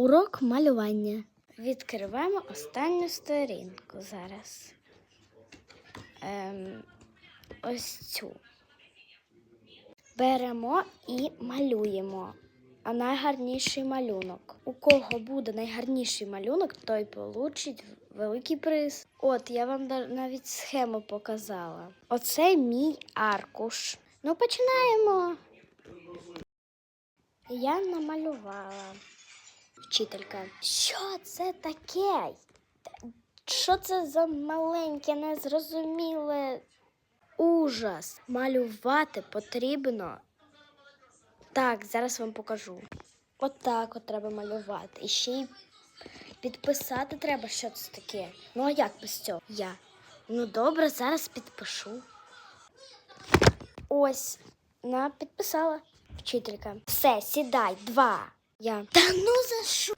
Урок малювання. Відкриваємо останню сторінку зараз. Ем, ось цю. Беремо і малюємо. А найгарніший малюнок. У кого буде найгарніший малюнок, той получить великий приз. От, я вам навіть схему показала. Оце мій аркуш. Ну, починаємо. Я намалювала. Вчителька. Що це таке? Що це за маленьке, незрозуміле ужас? Малювати потрібно. Так, зараз вам покажу. Отак от треба малювати. І ще й підписати треба, що це таке. Ну а як без цього? Я. Ну добре, зараз підпишу. Ось, на підписала. Вчителька. Все, сідай, два. Я. Та ну за що?